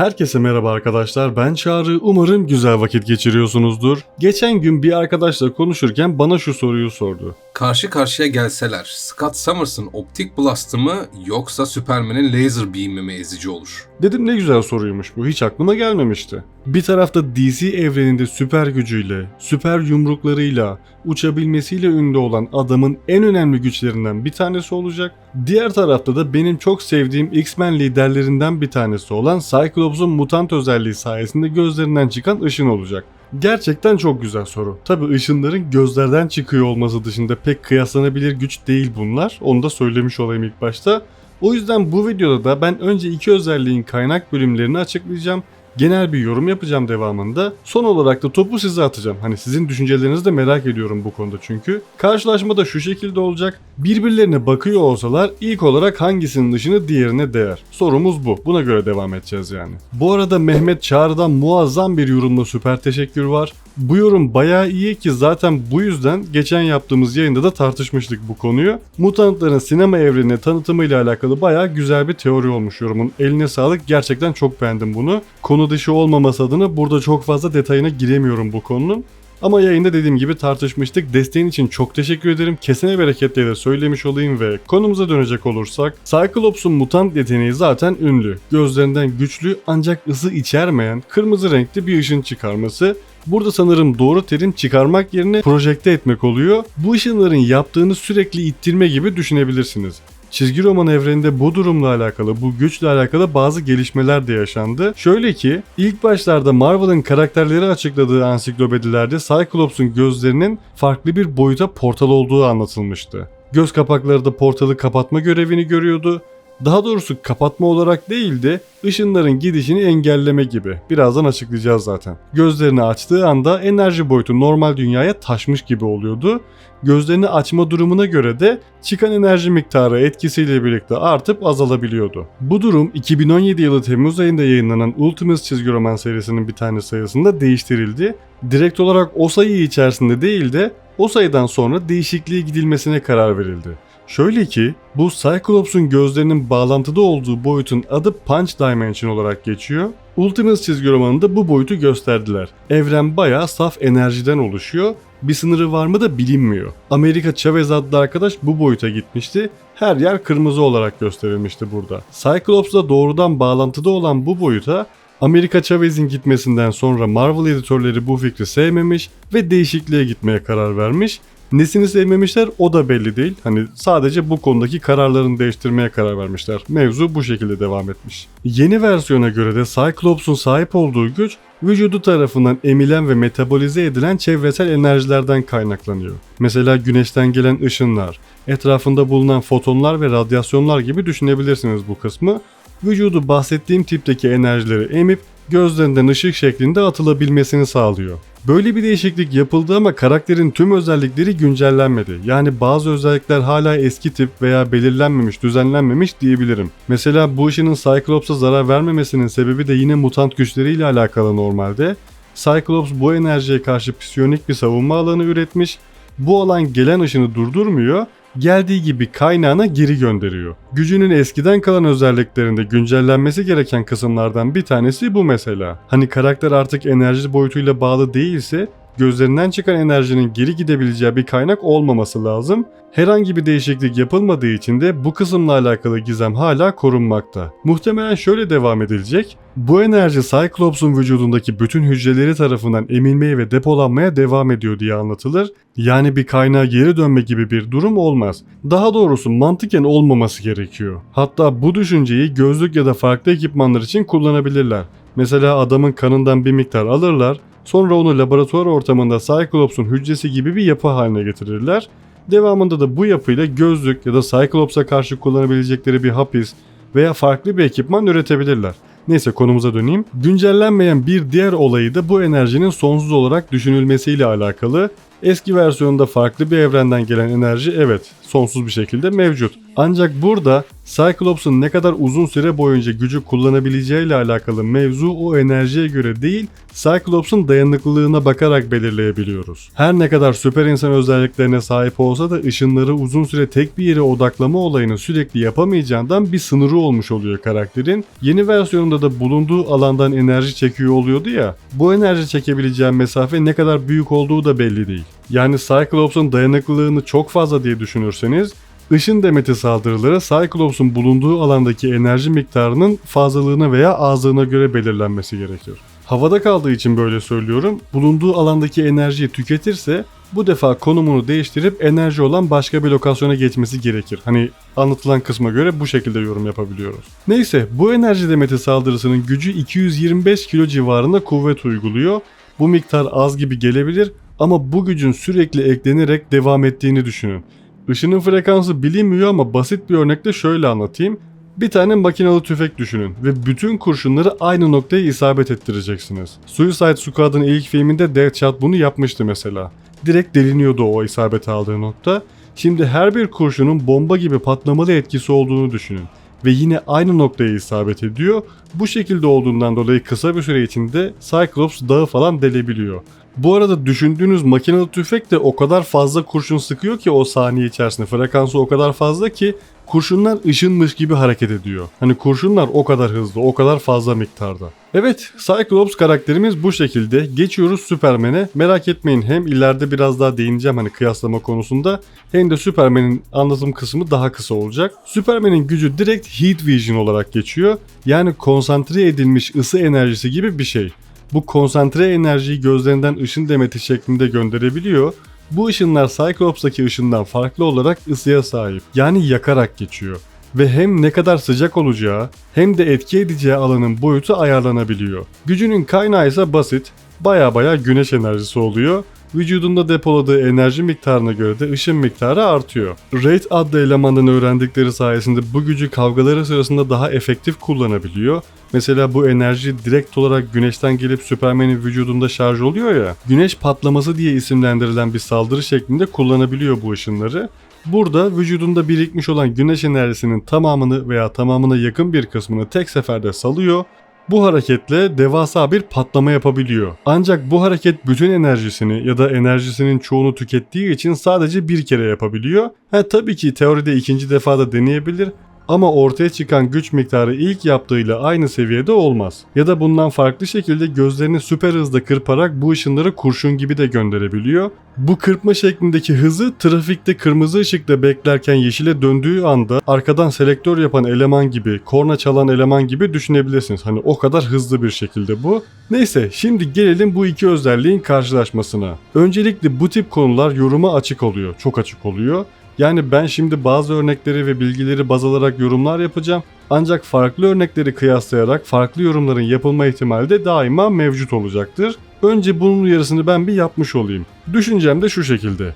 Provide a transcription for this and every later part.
Herkese merhaba arkadaşlar ben Çağrı umarım güzel vakit geçiriyorsunuzdur. Geçen gün bir arkadaşla konuşurken bana şu soruyu sordu. Karşı karşıya gelseler Scott Summers'ın optik blastı mı yoksa Superman'in laser beam'i mi ezici olur? Dedim ne güzel soruymuş bu hiç aklıma gelmemişti. Bir tarafta DC evreninde süper gücüyle, süper yumruklarıyla, uçabilmesiyle ünlü olan adamın en önemli güçlerinden bir tanesi olacak. Diğer tarafta da benim çok sevdiğim X-Men liderlerinden bir tanesi olan Cyclops'un mutant özelliği sayesinde gözlerinden çıkan ışın olacak. Gerçekten çok güzel soru. Tabi ışınların gözlerden çıkıyor olması dışında pek kıyaslanabilir güç değil bunlar. Onu da söylemiş olayım ilk başta. O yüzden bu videoda da ben önce iki özelliğin kaynak bölümlerini açıklayacağım. Genel bir yorum yapacağım devamında. Son olarak da topu size atacağım. Hani sizin düşüncelerinizi de merak ediyorum bu konuda çünkü. Karşılaşma da şu şekilde olacak. Birbirlerine bakıyor olsalar ilk olarak hangisinin ışını diğerine değer. Sorumuz bu. Buna göre devam edeceğiz yani. Bu arada Mehmet Çağrı'dan muazzam bir yorumla süper teşekkür var. Bu yorum bayağı iyi ki zaten bu yüzden geçen yaptığımız yayında da tartışmıştık bu konuyu. Mutantların sinema evrenine tanıtımıyla alakalı bayağı güzel bir teori olmuş yorumun. Eline sağlık gerçekten çok beğendim bunu. Konu dışı olmaması adına burada çok fazla detayına giremiyorum bu konunun. Ama yayında dediğim gibi tartışmıştık. Desteğin için çok teşekkür ederim. Kesene bereketle de söylemiş olayım ve konumuza dönecek olursak Cyclops'un mutant yeteneği zaten ünlü. Gözlerinden güçlü ancak ısı içermeyen kırmızı renkli bir ışın çıkarması Burada sanırım doğru terim çıkarmak yerine projekte etmek oluyor. Bu ışınların yaptığını sürekli ittirme gibi düşünebilirsiniz. Çizgi roman evreninde bu durumla alakalı, bu güçle alakalı bazı gelişmeler de yaşandı. Şöyle ki, ilk başlarda Marvel'ın karakterleri açıkladığı ansiklopedilerde Cyclops'un gözlerinin farklı bir boyuta portal olduğu anlatılmıştı. Göz kapakları da portalı kapatma görevini görüyordu. Daha doğrusu kapatma olarak değil de ışınların gidişini engelleme gibi. Birazdan açıklayacağız zaten. Gözlerini açtığı anda enerji boyutu normal dünyaya taşmış gibi oluyordu. Gözlerini açma durumuna göre de çıkan enerji miktarı etkisiyle birlikte artıp azalabiliyordu. Bu durum 2017 yılı Temmuz ayında yayınlanan Ultimates çizgi roman serisinin bir tane sayısında değiştirildi. Direkt olarak o sayı içerisinde değil de o sayıdan sonra değişikliğe gidilmesine karar verildi. Şöyle ki bu Cyclops'un gözlerinin bağlantıda olduğu boyutun adı Punch Dimension olarak geçiyor. Ultimates çizgi romanında bu boyutu gösterdiler. Evren bayağı saf enerjiden oluşuyor. Bir sınırı var mı da bilinmiyor. Amerika Chavez adlı arkadaş bu boyuta gitmişti. Her yer kırmızı olarak gösterilmişti burada. Cyclops'la doğrudan bağlantıda olan bu boyuta Amerika Chavez'in gitmesinden sonra Marvel editörleri bu fikri sevmemiş ve değişikliğe gitmeye karar vermiş Nesini sevmemişler o da belli değil. Hani sadece bu konudaki kararlarını değiştirmeye karar vermişler. Mevzu bu şekilde devam etmiş. Yeni versiyona göre de Cyclops'un sahip olduğu güç vücudu tarafından emilen ve metabolize edilen çevresel enerjilerden kaynaklanıyor. Mesela güneşten gelen ışınlar, etrafında bulunan fotonlar ve radyasyonlar gibi düşünebilirsiniz bu kısmı. Vücudu bahsettiğim tipteki enerjileri emip gözlerinden ışık şeklinde atılabilmesini sağlıyor. Böyle bir değişiklik yapıldı ama karakterin tüm özellikleri güncellenmedi. Yani bazı özellikler hala eski tip veya belirlenmemiş, düzenlenmemiş diyebilirim. Mesela bu ışının Cyclops'a zarar vermemesinin sebebi de yine mutant güçleriyle alakalı normalde. Cyclops bu enerjiye karşı psiyonik bir savunma alanı üretmiş. Bu alan gelen ışını durdurmuyor geldiği gibi kaynağına geri gönderiyor. Gücünün eskiden kalan özelliklerinde güncellenmesi gereken kısımlardan bir tanesi bu mesela. Hani karakter artık enerji boyutuyla bağlı değilse gözlerinden çıkan enerjinin geri gidebileceği bir kaynak olmaması lazım. Herhangi bir değişiklik yapılmadığı için de bu kısımla alakalı gizem hala korunmakta. Muhtemelen şöyle devam edilecek. Bu enerji Cyclops'un vücudundaki bütün hücreleri tarafından emilmeye ve depolanmaya devam ediyor diye anlatılır. Yani bir kaynağa geri dönme gibi bir durum olmaz. Daha doğrusu mantıken olmaması gerekiyor. Hatta bu düşünceyi gözlük ya da farklı ekipmanlar için kullanabilirler. Mesela adamın kanından bir miktar alırlar, Sonra onu laboratuvar ortamında Cyclops'un hücresi gibi bir yapı haline getirirler. Devamında da bu yapıyla gözlük ya da Cyclops'a karşı kullanabilecekleri bir hapis veya farklı bir ekipman üretebilirler. Neyse konumuza döneyim. Güncellenmeyen bir diğer olayı da bu enerjinin sonsuz olarak düşünülmesiyle alakalı. Eski versiyonda farklı bir evrenden gelen enerji evet sonsuz bir şekilde mevcut. Ancak burada Cyclops'un ne kadar uzun süre boyunca gücü kullanabileceği ile alakalı mevzu o enerjiye göre değil, Cyclops'un dayanıklılığına bakarak belirleyebiliyoruz. Her ne kadar süper insan özelliklerine sahip olsa da ışınları uzun süre tek bir yere odaklama olayını sürekli yapamayacağından bir sınırı olmuş oluyor karakterin. Yeni versiyonunda da bulunduğu alandan enerji çekiyor oluyordu ya, bu enerji çekebileceği mesafe ne kadar büyük olduğu da belli değil. Yani Cyclops'un dayanıklılığını çok fazla diye düşünürseniz Işın demeti saldırıları Cyclops'un bulunduğu alandaki enerji miktarının fazlalığına veya azlığına göre belirlenmesi gerekir. Havada kaldığı için böyle söylüyorum. Bulunduğu alandaki enerjiyi tüketirse bu defa konumunu değiştirip enerji olan başka bir lokasyona geçmesi gerekir. Hani anlatılan kısma göre bu şekilde yorum yapabiliyoruz. Neyse bu enerji demeti saldırısının gücü 225 kilo civarında kuvvet uyguluyor. Bu miktar az gibi gelebilir ama bu gücün sürekli eklenerek devam ettiğini düşünün. Işının frekansı bilinmiyor ama basit bir örnekle şöyle anlatayım. Bir tane makinalı tüfek düşünün ve bütün kurşunları aynı noktaya isabet ettireceksiniz. Suicide Squad'ın ilk filminde Deadshot bunu yapmıştı mesela. Direkt deliniyordu o isabet aldığı nokta. Şimdi her bir kurşunun bomba gibi patlamalı etkisi olduğunu düşünün ve yine aynı noktaya isabet ediyor. Bu şekilde olduğundan dolayı kısa bir süre içinde Cyclops dağı falan delebiliyor. Bu arada düşündüğünüz makinalı tüfek de o kadar fazla kurşun sıkıyor ki o saniye içerisinde frekansı o kadar fazla ki kurşunlar ışınmış gibi hareket ediyor. Hani kurşunlar o kadar hızlı, o kadar fazla miktarda. Evet, Cyclops karakterimiz bu şekilde. Geçiyoruz Superman'e. Merak etmeyin hem ileride biraz daha değineceğim hani kıyaslama konusunda hem de Superman'in anlatım kısmı daha kısa olacak. Superman'in gücü direkt Heat Vision olarak geçiyor. Yani konsantre edilmiş ısı enerjisi gibi bir şey. Bu konsantre enerjiyi gözlerinden ışın demeti şeklinde gönderebiliyor. Bu ışınlar Cyclops'taki ışından farklı olarak ısıya sahip. Yani yakarak geçiyor. Ve hem ne kadar sıcak olacağı hem de etki edeceği alanın boyutu ayarlanabiliyor. Gücünün kaynağı ise basit. Baya baya güneş enerjisi oluyor. Vücudunda depoladığı enerji miktarına göre de ışın miktarı artıyor. Raid adlı elemandan öğrendikleri sayesinde bu gücü kavgaları sırasında daha efektif kullanabiliyor. Mesela bu enerji direkt olarak güneşten gelip Superman'in vücudunda şarj oluyor ya. Güneş patlaması diye isimlendirilen bir saldırı şeklinde kullanabiliyor bu ışınları. Burada vücudunda birikmiş olan güneş enerjisinin tamamını veya tamamına yakın bir kısmını tek seferde salıyor bu hareketle devasa bir patlama yapabiliyor. Ancak bu hareket bütün enerjisini ya da enerjisinin çoğunu tükettiği için sadece bir kere yapabiliyor. Ha tabii ki teoride ikinci defa da deneyebilir ama ortaya çıkan güç miktarı ilk yaptığıyla aynı seviyede olmaz. Ya da bundan farklı şekilde gözlerini süper hızda kırparak bu ışınları kurşun gibi de gönderebiliyor. Bu kırpma şeklindeki hızı trafikte kırmızı ışıkta beklerken yeşile döndüğü anda arkadan selektör yapan eleman gibi, korna çalan eleman gibi düşünebilirsiniz. Hani o kadar hızlı bir şekilde bu. Neyse şimdi gelelim bu iki özelliğin karşılaşmasına. Öncelikle bu tip konular yoruma açık oluyor, çok açık oluyor. Yani ben şimdi bazı örnekleri ve bilgileri baz alarak yorumlar yapacağım. Ancak farklı örnekleri kıyaslayarak farklı yorumların yapılma ihtimali de daima mevcut olacaktır. Önce bunun uyarısını ben bir yapmış olayım. Düşüncem de şu şekilde.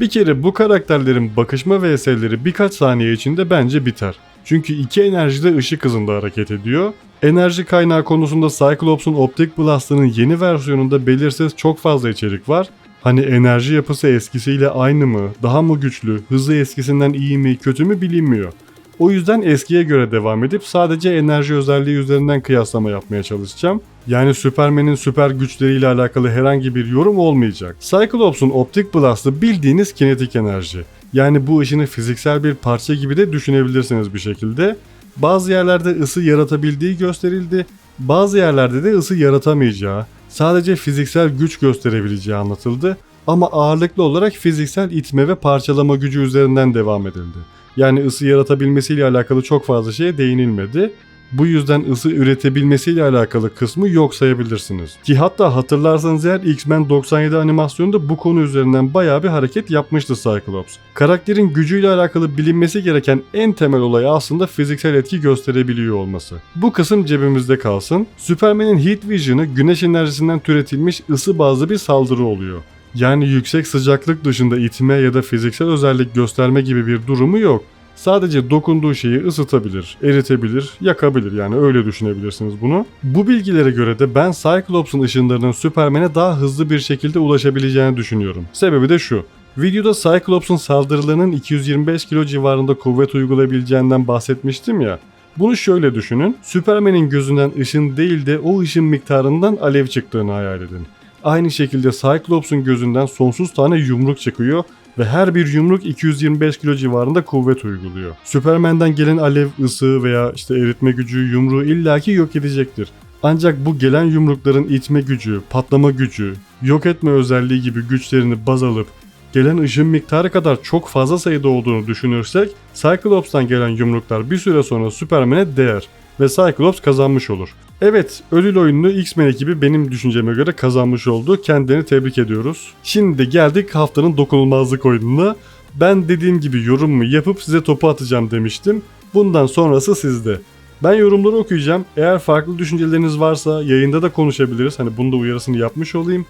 Bir kere bu karakterlerin bakışma vs'leri birkaç saniye içinde bence biter. Çünkü iki enerji de ışık hızında hareket ediyor. Enerji kaynağı konusunda Cyclops'un Optic Blast'ının yeni versiyonunda belirsiz çok fazla içerik var. Hani enerji yapısı eskisiyle aynı mı, daha mı güçlü, hızı eskisinden iyi mi, kötü mü bilinmiyor. O yüzden eskiye göre devam edip sadece enerji özelliği üzerinden kıyaslama yapmaya çalışacağım. Yani Superman'in süper güçleriyle alakalı herhangi bir yorum olmayacak. Cyclops'un Optic Blast'ı bildiğiniz kinetik enerji. Yani bu ışını fiziksel bir parça gibi de düşünebilirsiniz bir şekilde. Bazı yerlerde ısı yaratabildiği gösterildi, bazı yerlerde de ısı yaratamayacağı, sadece fiziksel güç gösterebileceği anlatıldı ama ağırlıklı olarak fiziksel itme ve parçalama gücü üzerinden devam edildi. Yani ısı yaratabilmesiyle alakalı çok fazla şeye değinilmedi. Bu yüzden ısı üretebilmesiyle alakalı kısmı yok sayabilirsiniz. Ki hatta hatırlarsanız eğer X-Men 97 animasyonunda bu konu üzerinden bayağı bir hareket yapmıştı Cyclops. Karakterin gücüyle alakalı bilinmesi gereken en temel olay aslında fiziksel etki gösterebiliyor olması. Bu kısım cebimizde kalsın. Superman'in Heat Vision'ı güneş enerjisinden türetilmiş ısı bazlı bir saldırı oluyor. Yani yüksek sıcaklık dışında itme ya da fiziksel özellik gösterme gibi bir durumu yok. Sadece dokunduğu şeyi ısıtabilir, eritebilir, yakabilir yani öyle düşünebilirsiniz bunu. Bu bilgilere göre de ben Cyclops'un ışınlarının Superman'e daha hızlı bir şekilde ulaşabileceğini düşünüyorum. Sebebi de şu. Videoda Cyclops'un saldırılarının 225 kilo civarında kuvvet uygulayabileceğinden bahsetmiştim ya. Bunu şöyle düşünün. Superman'in gözünden ışın değil de o ışın miktarından alev çıktığını hayal edin. Aynı şekilde Cyclops'un gözünden sonsuz tane yumruk çıkıyor ve her bir yumruk 225 kilo civarında kuvvet uyguluyor. Superman'den gelen alev, ısı veya işte eritme gücü yumruğu illaki yok edecektir. Ancak bu gelen yumrukların itme gücü, patlama gücü, yok etme özelliği gibi güçlerini baz alıp gelen ışın miktarı kadar çok fazla sayıda olduğunu düşünürsek Cyclops'tan gelen yumruklar bir süre sonra Superman'e değer ve Cyclops kazanmış olur. Evet, ödül oyununu X-Men ekibi benim düşünceme göre kazanmış oldu. Kendilerini tebrik ediyoruz. Şimdi geldik haftanın dokunulmazlık oyununa. Ben dediğim gibi yorumumu yapıp size topu atacağım demiştim. Bundan sonrası sizde. Ben yorumları okuyacağım. Eğer farklı düşünceleriniz varsa yayında da konuşabiliriz. Hani bunu da uyarısını yapmış olayım.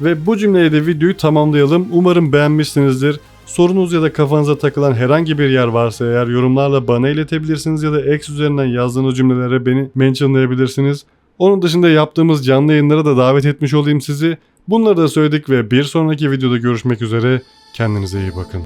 Ve bu cümleyle de videoyu tamamlayalım. Umarım beğenmişsinizdir. Sorunuz ya da kafanıza takılan herhangi bir yer varsa eğer yorumlarla bana iletebilirsiniz ya da X üzerinden yazdığınız cümlelere beni mentionlayabilirsiniz. Onun dışında yaptığımız canlı yayınlara da davet etmiş olayım sizi. Bunları da söyledik ve bir sonraki videoda görüşmek üzere. Kendinize iyi bakın.